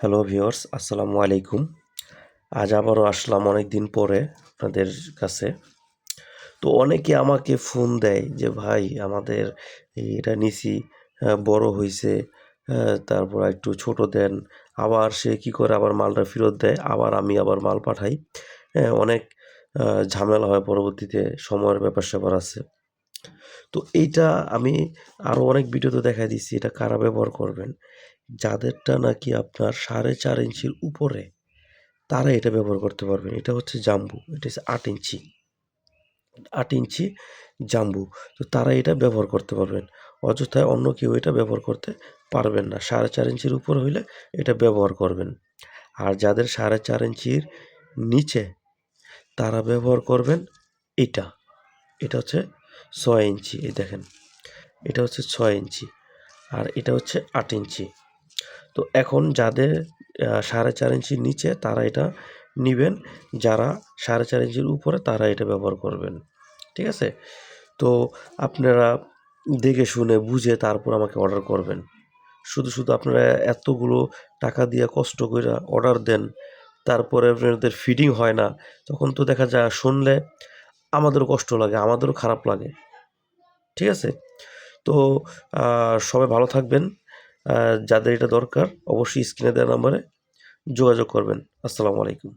Hello viewers আসসালামু আলাইকুম। আজ আবারও আসলাম অনেক দিন পরে আপনাদের কাছে। তো অনেকে আমাকে ফোন দেয় যে ভাই আমাদের এটা নিছি বড় হয়েছে হ্যাঁ, তারপর একটু ছোট দেন। আবার সে কি করে আবার মালটা ফেরত দেয় আবার আমি আবার মাল পাঠাই। হ্যাঁ অনেক ঝামেলা হয় পরবর্তীতে সময়ের ব্যাপার স্যাপার আছে। তো এইটা আমি আরও অনেক ভিডিওতে দেখা দিচ্ছি এটা কারা ব্যবহার করবেন? যাদেরটা নাকি আপনার সাড়ে চার ইঞ্চির উপরে, তারা এটা ব্যবহার করতে পারবেন। এটা হচ্ছে জাম্বু, এটা হচ্ছে আট ইঞ্চি। আট ইঞ্চি জাম্বু, তো তারা এটা ব্যবহার করতে পারবেন। অযথায় অন্য কেউ এটা ব্যবহার করতে পারবেন না। সাড়ে চার ইঞ্চির উপর হইলে এটা ব্যবহার করবেন। আর যাদের সাড়ে চার ইঞ্চির নিচে, তারা ব্যবহার করবেন এটা এটা হচ্ছে ছয় ইঞ্চি, এই দেখেন। এটা হচ্ছে ছয় ইঞ্চি আর এটা হচ্ছে আট ইঞ্চি। তো এখন যাদের সাড়ে চার ইঞ্চির নিচে তারা এটা নেবেন, যারা সাড়ে চার ইঞ্চির উপরে তারা এটা ব্যবহার করবেন। ঠিক আছে? তো আপনারা দেখে শুনে, বুঝে তারপর আমাকে অর্ডার করবেন। শুধু শুধু আপনারা এতগুলো টাকা দিয়ে কষ্ট করে অর্ডার দেন, তারপরে আপনাদের ফিডিং হয় না, তখন তো দেখা যায়, শুনলে আমাদেরও কষ্ট লাগে, আমাদেরও খারাপ লাগে। ঠিক আছে? তো সবাই ভালো থাকবেন। যাদের এটা দরকার, অবশ্যই স্ক্রিনে দেওয়া নাম্বারে যোগাযোগ করবেন। আসসালামু আলাইকুম।